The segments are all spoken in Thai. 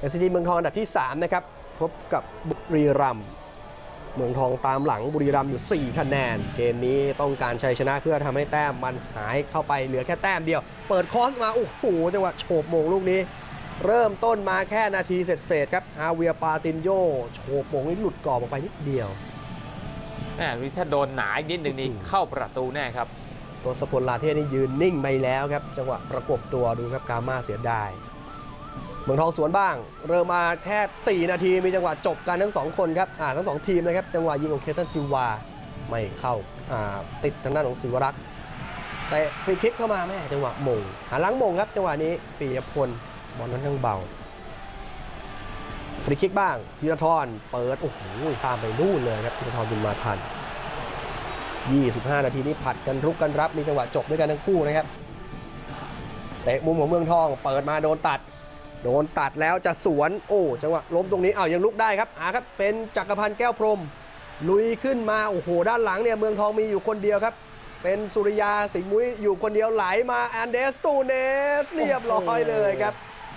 เอสซีเมืองทองอันดับที่ 3 นะครับ พบกับบุรีรัมย์เมืองทองตามหลังบุรีรัมย์อยู่ 4 คะแนน เกมนี้ต้องการชัยชนะเพื่อทำให้แต้มมันหายเข้าไปเหลือแค่แต้มเดียว เปิดคอสมา โอ้โหจังหวะโฉบโมงลูกนี้ เริ่มต้นมาแค่นาทีเศษๆครับอาเวียปาตินโยโฉบโมงนี้หลุดกรอบออกไปนิดเดียวแหมนี่ถ้าโดนหนาอีกนิดหนึ่งนี่เข้าประตูแน่ครับ ตัวสปนลาเทศนี่ยืนนิ่งไปแล้วครับ จังหวะประกบตัวดูครับกามาเสียดายเมืองทองสวนบ้าง เริ่มมาแค่ 4 นาทีมีจังหวะจบกันทั้ง 2 คนครับอ่าทั้ง 2 ทีมนะครับ จังหวะยิงของเคตันซิวาไม่เข้าอ่าติดทางด้านของศิวรักษ์แต่ฟรีคิกเข้ามาแม่จังหวะมงหาล้างมงครับ จังหวะนี้ปียพลบอลนั้นทั้างเบาฟรีคิกบ้างธีรทรเปิดโอ้โหข้ามไปนู่นเลยครับธีรทรบุญมาทัน 25 นาทีนี้ผัดกันรุกกันรับมีจังหวะจบด้วยกันทั้งคู่นะครับเตะมุมของเมืองทอง เปิดมาโดนตัด โดนตัดแล้วจะสวนโอ้จังหวะล้มตรงนี้อ้าวยังลุกได้ครับอาครับเป็นจักรพันธ์แก้วพรม ลุยขึ้นมาโอ้โหด้านหลังเนี่ยเมืองทองมีอยู่คนเดียวครับ เป็นสุริยาสิงห์มุ้ยอยู่คนเดียวไหลมาแอนเดสตูเนสเรียบร้อยเลยครับ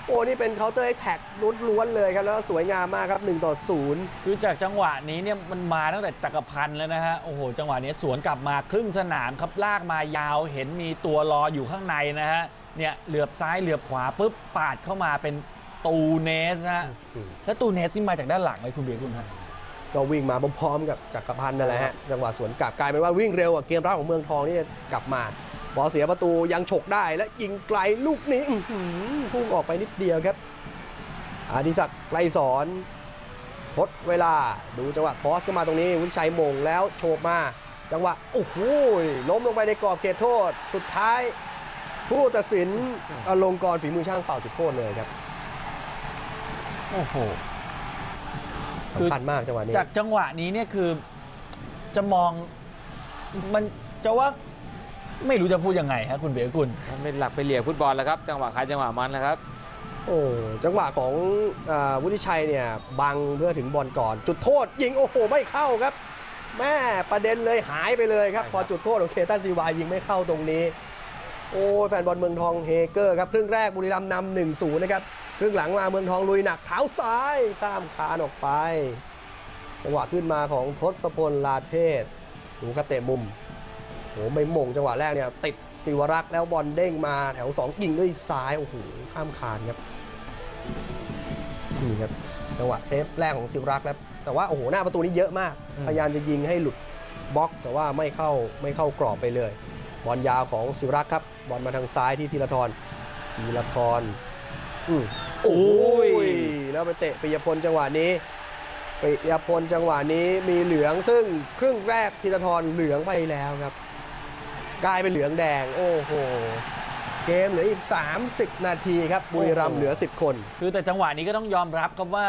โอ้นี่เป็นเคาน์เตอร์แท็กล้วนๆเลยครับแล้วก็สวยงามมากครับ1ต่อ0คือจากจังหวะนี้เนี่ยมันมาตั้งแต่จักรพันธ์แล้วนะฮะโอ้โหจังหวะนี้สวนกลับมาครึ่งสนามครับลากมายาวเห็นมีตัวรออยู่ข้างในนะฮะเนี่ยเหลือบซ้ายเหลือบขวาปุ๊บปาดเข้ามาเป็นตูเนสนะฮะแล้วตูเนสนี่มาจากด้านหลังเลยคุณเบียร์คุณฮะก็วิ่งมาพร้อมๆกับจักรพันธ์นั่นแหละฮะจังหวะสวนกลับกลายเป็นว่าวิ่งเร็วกว่าเกมรับของเมืองทองนี่กลับมา บอลเสียประตูยังฉกได้และยิงไกลลูกนี้อื้อหือพุ่งออกไปนิดเดียวครับอดิศักดิ์ไกลสอนทดเวลาดูจังหวะคอสก็มาตรงนี้วุฒิชัยมงแล้วโฉบมา จังหวะโอ้โหล้มลงไปในกรอบเขตโทษ สุดท้าย ผู้ตัดสินอลงกรณ์ฝีมือช่างเป่าจุดโทษเลยครับโอ้โหคือสำคัญมากจังหวะนี้จากจังหวะนี้เนี่ยคือจะมองมันจะว่า ไม่รู้จะพูดยังไงฮะคุณเบียร์คุณมันเป็นหลักเป็นเหลี่ยมฟุตบอลแล้วครับ จังหวะใครจังหวะมันนะครับ โอ้จังหวะของอาวุฒิชัยเนี่ยบังเพื่อถึงบอลก่อน จุดโทษ ยิงโอ้โหไม่เข้าครับ แม่ประเด็นเลยหายไปเลยครับ ใช่ครับ พอจุดโทษของเคตันซีวายิงไม่เข้าตรงนี้ โอ้ยแฟนบอลเมืองทองเฮเกอร์ครับครึ่งแรกบุรีรัมย์นำหนึ่งศูนย์นะครับครึ่งหลังมาเมืองทองลุยหนักเท้าซ้ายข้ามคานออกไป จังหวะขึ้นมาของทศพลลาเทศดูครับเตะมุม โอ้ไม่มงจังหวะแรกเนี่ย ติดศิวรักษ์แล้วบอลเด้งมาแถวสองยิงด้วยซ้าย โอ้โหข้ามคานครับนี่ครับจังหวะเซฟแรกของศิวรักษ์แล้ว แต่ว่าโอ้โหหน้าประตูนี้เยอะมากอืมพยายามจะยิงให้หลุดบล็อก แต่ว่าไม่เข้าไม่เข้ากรอบไปเลย บอลยาวของศิวรักษ์ครับ บอลมาทางซ้ายที่ธีรทรธีรทรอืมโอ้ยแล้วไปเตะปิยพลจังหวะนี้ปิยพลจังหวะนี้มีเหลืองซึ่งครึ่งแรกธีรทรเหลืองไปแล้วครับ กลายเป็นเหลืองแดง โอ้โห เกมเหลืออีก 30 นาทีครับ บุรีรัมย์เหลือ 10 คน คือแต่จังหวะนี้ก็ต้องยอมรับครับว่า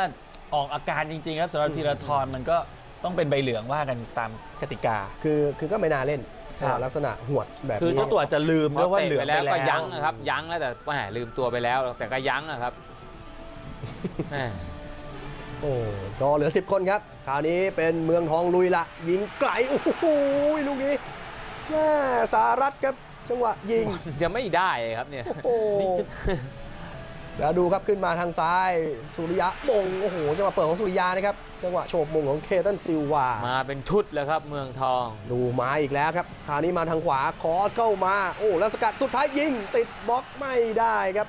ออกอาการจริง ๆ ครับสำหรับธีรทรมันก็ต้องเป็นใบเหลืองว่ากันตามกติกา คือคือก็ไม่น่าเล่นครับ ลักษณะหวดแบบคือนี้ เจ้าตัวอาจจะลืมพด้วยอว่าเตะเหลือไปงแล้วไปก็แล้วยั้งนะครับยั้งแล้วแต่แหมลืมตัวไปแล้ว แต่ก็ยั้งนะครับแหม โอ้ก็เหลือ 10 คนครับ คราวนี้เป็นเมืองทองลุยละ ยิงไกล โอ้โหลูกนี้ แม่สารัตครับ จังหวะยิง จะไม่ได้ครับเนี่ย โอ้โหแล้วดูครับขึ้นมาทางซ้าย สุริยะมงโอ้โหจังหวะเปิดของสุริยานะครับ จังหวะโฉบมงของเคตันซิลวา มาเป็นชุดแล้วครับเมืองทอง ดูมาอีกแล้วครับ คราวนี้มาทางขวาคอสเข้ามา โอ้แล้วสกัดสุดท้ายยิง ติดบล็อกไม่ได้ครับ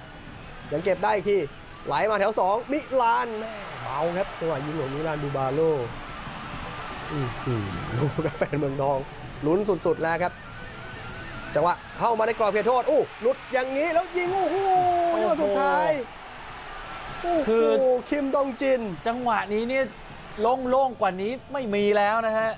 ยังเก็บได้อีกที ไหลมาแถว 2 มิลานแม่เบาครับจังหวะยิงของมิลานดูบาโลอื้อหือดูครับแฟนเมืองทอง ลุ้นสุดๆแล้วครับ จังหวะเข้ามาในกรอบเขตโทษอู้หลุดอย่างนี้แล้วยิงโอ้โหจังหวะสุดท้ายโอ้คืโหอคิมดองจิน จังหวะนี้เนี่ยโล่งๆกว่านี้ไม่มีแล้วนะฮะ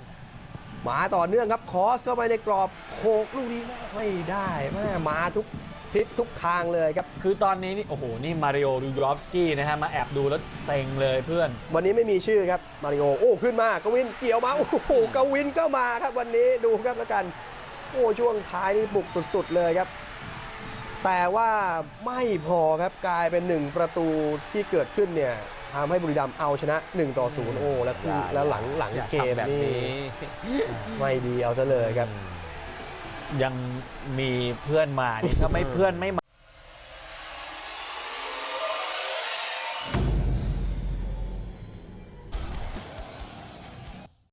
มาต่อเนื่องครับคอสเข้าไปในกรอบโขกลูกนี้แม่ไม่ได้แม่มาทุก ทิศทุกทางเลยครับ คือตอนนี้นี่โอ้โห นี่มาริโอดูยอฟสกี้นะฮะ มาแอบดูแล้วเซ็งเลยเพื่อน วันนี้ไม่มีชื่อครับ มาริโอ โอ้ ขึ้นมากวินเกี่ยวมา โอ้โหกวินก็มาครับวันนี้ดูครับแล้วกัน โอ้ ช่วงท้ายนี่บุกสุดๆเลยครับ แต่ว่าไม่พอครับกลายเป็นหนึ่งประตูที่เกิดขึ้นเนี่ยทำให้บุรีรัมย์เอาชนะ 1 ต่อ 0 โอ้ แล้วคือแล้วหลังหลังอย่าเกมทำแบบนี่นี้ไม่ดีเอาซะเลยครับ ยังมีเพื่อนมานี่ถ้าไม่เพื่อนไม่มา